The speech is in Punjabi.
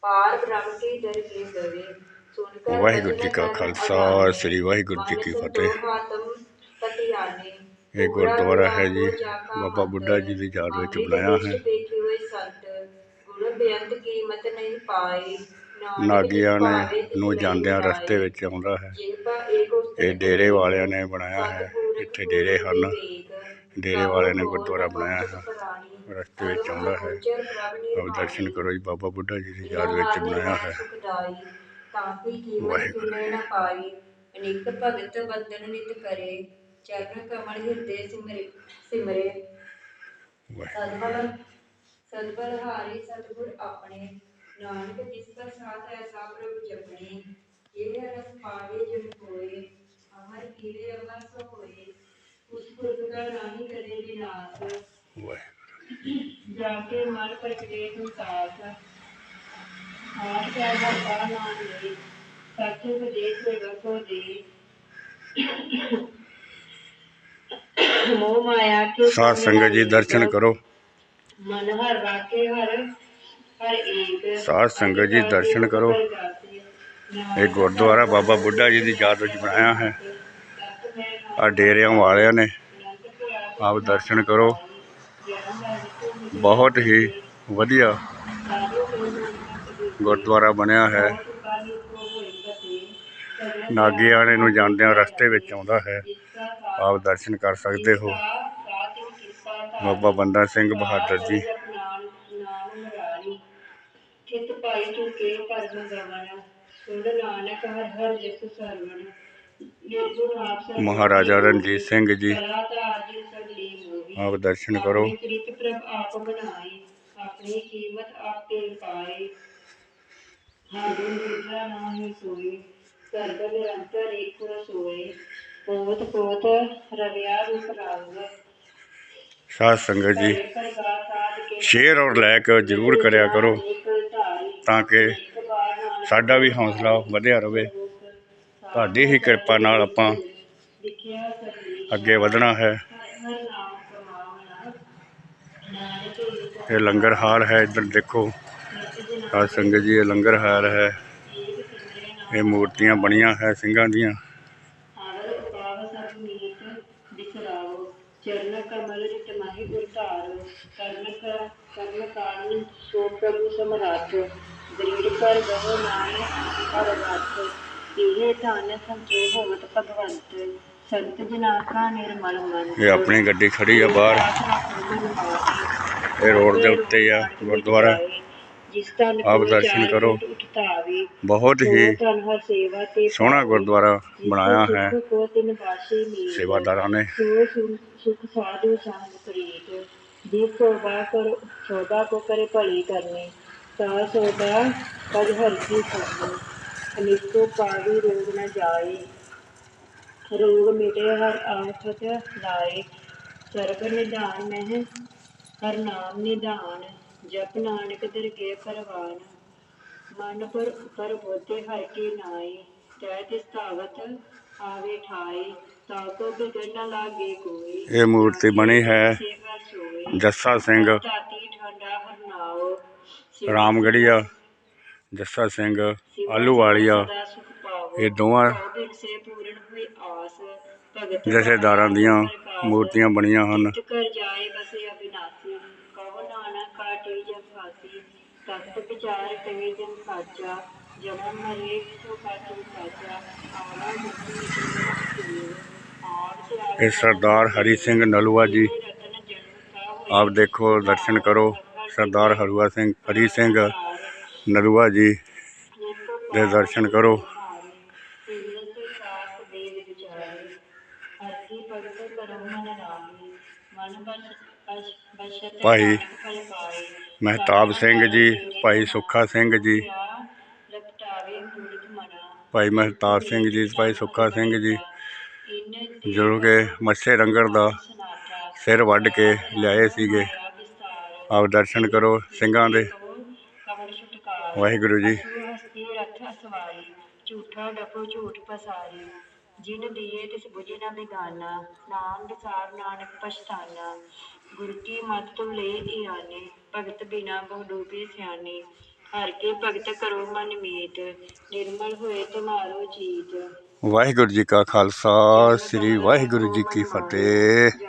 ਪਾਰ ਬ੍ਰਹਮ ਕੀ ਕੀ ਵਾਹਿਗੁਰੂ ਜੀ ਕਾ ਖਾਲਸਾ ਸ੍ਰੀ ਵਾਹਿਗੁਰੂ ਜੀ ਕੀ ਫਤਿਹ। ਇਹ ਗੁਰਦੁਆਰਾ ਹੈ ਜੀ ਬਾਬਾ ਬੁੱਢਾ ਜੀ ਦੀ ਯਾਦ ਵਿੱਚ ਬਣਾਇਆ ਹੈ। ਨਾਗੀਆਂ ਨੇ ਨੂੰ ਜਾਂਦਿਆਂ। ਰਸਤੇ ਵਿੱਚ ਆਉਂਦਾ ਹੈ। ਇਹ ਡੇਰੇ ਵਾਲਿਆਂ ਨੇ ਬਣਾਇਆ ਹੈ। ਇੱਥੇ ਡੇਰੇ ਹਨ। ਡੇਰੇ ਵਾਲਿਆਂ ਨੇ ਗੁਰਦੁਆਰਾ ਬਣਾਇਆ ਹੈ। ਰਸਤੇ ਵਿੱਚ ਆਉਂਦਾ ਹੈ। ਆਪ ਦਰਸ਼ਨ ਕਰੋ ਜੀ ਬਾਬਾ ਬੁੱਢਾ ਜੀ ਦੀ ਯਾਦ ਵਿੱਚ ਬਣਾਇਆ ਹੈ। ਤਾਂ ਕਿ ਕੀਮਤ। ਤੁਲੇ ਨਾ ਪਾਈ ਅਨੇਕ ਭਗਤ ਬੰਦਨ ਨਿਤ ਕਰੇ। ਚਰਨ ਕਮਲ ਹਿਰਦੇ ਸਿਮਰੇ ਸਿਮਰੇ। ਸਤਬਲ ਸਤਬਲ ਹਾਰੇ ਸਤਗੁਰ ਆਪਣੇ। ਨਾਨਕ ਜਿਸ ਕਾ ਸਾਥ ਐਸਾ ਪ੍ਰਭੂ ਜਪਣੇ। ਇਹ ਰਸ ਪਾਵੇ ਜਨ ਕੋਏ ਅਮਰ ਕੀਲੇ ਅਮਰ ਸੋ ਹੋਏ ਉਸ ਪੁਰਖ ਦਾ ਨਾਹੀ ਕਰੇ ਵਿਨਾਸ਼ ਮਨ ਪ੍ਰਗਟੇ ਤੂੰ ਸਾਥ ਆਪ ਕਾ ਭਗਤਾ ਨਾਮ ਲੈ ਸੱਚ ਉਪਦੇਸ਼ ਹੋਗਾ ਕੋ ਦੇ ਮੋਹ ਮਾਇਆ ਕੇ ਸਾਧ ਸੰਗਤ ਜੀ ਦਰਸ਼ਨ ਕਰੋ। ਮਨ ਹਰ ਵਾਕੇ ਹਰ ਹਰ ਏਕ। ਸਾਧ ਸੰਗਤ ਜੀ ਦਰਸ਼ਨ ਕਰੋ। ਇਹ ਗੁਰਦੁਆਰਾ ਬਾਬਾ ਬੁੱਢਾ ਜੀ ਦੀ ਯਾਦ ਵਿੱਚ ਬਣਾਇਆ ਹੈ। ਆ ਡੇਰਿਆਂ ਵਾਲਿਆਂ ਨੇ। ਆਪ ਦਰਸ਼ਨ ਕਰੋ। ਬਹੁਤ ਹੀ ਵਧੀਆ ਗੁਰਦੁਆਰਾ ਬਣਿਆ ਹੈ। ਨਾਗਿਆਣੇ ਨੂੰ ਜਾਂਦਿਆਂ ਰਸਤੇ ਵਿੱਚ ਆਉਂਦਾ ਹੈ। ਆਪ ਦਰਸ਼ਨ ਕਰ ਸਕਦੇ ਹੋ। ਬਾਬਾ ਬੰਦਾ ਸਿੰਘ ਬਹਾਦਰ ਜੀ। ਚਿਤ ਪਾਈ ਤੂੰ ਕੇ ਪਰਮ ਗਵਨ ਸੁਣ ਨਾਨਕ ਹਰ ਹਰ ਜਿਸ ਸਰਵਣ। ਮਹਾਰਾਜਾ ਰਣਜੀਤ ਸਿੰਘ ਜੀ ਕਲਾ ਧਾਰ ਜਿਨ ਸਗਲੀ ਮੋਹੀ ਆਪ ਦਰਸ਼ਨ ਕਰੋ। ਆਪਣੀ ਕ੍ਰਿਤ ਪ੍ਰਭ ਆਪ ਬਣਾਈ ਆਪਣੀ ਕੀਮਤ ਆਪ ਤੇ ਪਾਏ ਹਾਦੁਨ ਦੂਜਾ ਨਾਹੀ ਸੋਈ ਸਰਬ ਨਿਰੰਤਰ ਏਕ ਸੋਏ ਪੋਤ ਪੋਤ ਰਵਿਆ ਰੂਪ ਰੰਗ ਸਾਧ ਸੰਗਤ ਜੀ ਪ੍ਰਗਾ ਸਾਧ ਕੇ ਸ਼ੇਅਰ ਔਰ ਲਾਇਕ ਜ਼ਰੂਰ ਕਰਿਆ ਕਰੋ ਏਕ ਧਾਰੀ ਤਾਂ ਕਿ ਇੱਕ ਬਾਰ ਨਾਨਕ ਸਾਡਾ ਵੀ ਹੌਸਲਾ ਵਧਿਆ ਰਵੇ। ਤੁਹਾਡੀ ਹੀ ਕਿਰਪਾ ਨਾਲ ਆਪਾਂ ਅੱਗੇ ਵਧਣਾ ਹੈ। ਇਹ ਲੰਗਰ ਹਾਲ ਹੈ, ਇੱਧਰ ਦੇਖੋ। ਸੱਚ ਜਨ ਸੰਗਤ ਜੀ, ਇਹ ਲੰਗਰ ਹਾਲ ਹੈ। ਇਹ ਮੂਰਤੀਆਂ ਬਣੀਆਂ ਹੈ, ਸਿੰਘਾਂ ਦੀਆਂ। ਚਰਨ ਕਮਲ ਰਿਤ ਮਾਹੀ ਉਤਾਰੋ ਕਰਨ ਕਰਨ ਕਾਰਨ ਸੋ ਪ੍ਰਭੂ ਸਮਰਾਟ ਦ੍ਰਿੜ ਕਰ ਗਹੁ ਨਾਮ ਹਰ ਰਾਤ ਇਹ ਧਨ ਸੰਚੇ ਹੋਵਤ ਭਗਵੰਤ ਸੰਤ ਜਨਾ ਕਾ ਨਿਰਮਲ ਮਨ ਇਹ ਆਪਣੀ ਗੱਡੀ ਖੜੀ ਆ ਬਾਹਰ। ਇਹ ਰੋਡ ਦੇ ਉੱਤੇ ਆ ਗੁਰਦੁਆਰਾ। ਜਿਸ ਤਨ ਆਪ ਦਰਸ਼ਨ ਕਰੋ। ਉਠਤਾਵੇ ਬਹੁਤ ਹੀ ਤਨ ਹਰ ਸੇਵਾ ਤੇ ਸੋਹਣਾ ਗੁਰਦੁਆਰਾ ਬਣਾਇਆ ਹੈ। ਕੋ ਤਿਨ ਬਾਸ਼ੇ ਮੀਤ ਸੇਵਾਦਾਰਾਂ ਨੇ। ਸੋ ਸੁ- ਸੁਖ ਸਾਧੂ ਸੰਗ ਪ੍ਰੀਤ ਜੇ ਸੋਭਾ ਕਰ ਸੋਭਾ ਕੋ ਕਰੇ ਭਲੀ ਕਰਨੀ। ਤਾ ਸੋਭਾ ਪਜ ਹਰ ਕੀ ਕਰਨੀ ਅਨਿਕੋ ਪਾਵੀ ਰੋਗ ਨ ਜਾਏ। ਰੋਗ ਮਿਟੇ ਹਰ ਆਫਤ ਲਾਏ। ਸਰਬ ਨਿਧਾਨ ਮਹਿ ਹਰ ਨਾਮ ਨਿਧਾਨ ਜਪ ਨਾਨਕ ਦਰਗੇ ਪਰਵਾਨ। ਮਨ ਪਰ ਪਰ ਬੋਤੇ ਹਰ ਕੀ ਨਾਈ ਤੈ ਤਿਸ ਧਾਵਤ ਆਵੇ ਠਾਈ ਤਾ ਕੋ ਬਿਗੜ ਨ ਲਾਗੇ ਕੋਈ ਇਹ ਮੂਰਤੀ ਬਣੀ ਹੈ ਜੱਸਾ ਸਿੰਘ। ਰਾਮਗੜੀਆ। ਜੱਸਾ ਸਿੰਘ ਆਲੂ ਵਾਲੀਆ ਸਦਾ ਸੁਖ ਪਾਵੋ ਇਹ ਦੋਵਾਂ ਭਾਉ ਬਿਨ ਸੇ ਪੂਰਨ ਹੋਈ ਆਸ ਭਗਤ ਜਥੇਦਾਰਾਂ ਦੀਆਂ ਮੂਰਤੀਆਂ ਬਣੀਆਂ ਹਨ ਚਿਤ ਕਰ ਜਾਏ ਬਸੇ ਅਬਿਨਾਸੀ ਕਹੋ ਨਾਨਕ ਕਾਟੇ ਜਬ ਫਾਸੀ ਤਖਤ ਵਿਚਾਰ ਕਵੇ ਜਨ ਸਾਚਾ ਜਨਮ ਮਰੇ ਸੋ ਕਾਟੂ ਸਾਚਾ ਆਵਾ ਮੁਕਤੀ ਨਿਕਲੇ ਆਪ ਤੇ ਇਹ ਸਰਦਾਰ ਹਰੀ ਸਿੰਘ ਨਲੂਆ ਜੀ ਰਤਨ ਜਨਮ ਕਾ ਆਪ ਦੇਖੋ ਦਰਸ਼ਨ ਕਰੋ ਸਰਦਾਰ ਹਰੂਆ ਸਿੰਘ ਹਰੀ ਸਿੰਘ ਨਰੂਆ ਜੀ ਦੇ ਦਰਸ਼ਨ ਕਰੋ। ਭਾਈ ਮਹਿਤਾਬ ਸਿੰਘ ਜੀ, ਭਾਈ ਸੁੱਖਾ ਸਿੰਘ ਜੀ, ਭਾਈ ਮਹਿਤਾਬ ਸਿੰਘ ਜੀ, ਭਾਈ ਸੁੱਖਾ ਸਿੰਘ ਜੀ ਜੋ ਕਿ ਮੱਸੇ ਰੰਗੜ ਦਾ ਸਿਰ ਵੱਢ ਕੇ ਲਿਆਏ ਸੀਗੇ। ਆਪ ਦਰਸ਼ਨ ਕਰੋ ਸਿੰਘਾਂ ਦੇ। ਵਾਹਿਗੁਰੂ ਜੀ। ਹਸਤੀ ਰਥ ਸਵਾਰੀ ਝੂਠਾ ਡਫੋ ਝੂਠ ਪਸਾਰੀ। ਜਿਨ ਦੀਏ ਤਿਸ ਬੁਝੇ ਨਾ ਬਿਗਾਨਾ ਨਾਮ ਵਿਸਾਰ ਨਾਨਕ ਪਛਤਾਨਾ। ਗੁਰ ਕੀ ਮਤ ਤੁਮ ਲੈ ਈਰਾਨੇ ਭਗਤ ਬਿਨਾ ਬਹੁ ਡੂਬੇ ਸਿਆਣੇ ਹਰ ਕੇ ਭਗਤ ਕਰੋ ਮਨ ਮੀਤ ਨਿਰਮਲ ਹੋਏ ਤੁਮਾਰੋ ਜੀਤ। ਵਾਹਿਗੁਰੂ ਜੀ ਕਾ ਖਾਲਸਾ ਸ੍ਰੀ ਵਾਹਿਗੁਰੂ ਜੀ ਕੀ ਫਤਿਹ।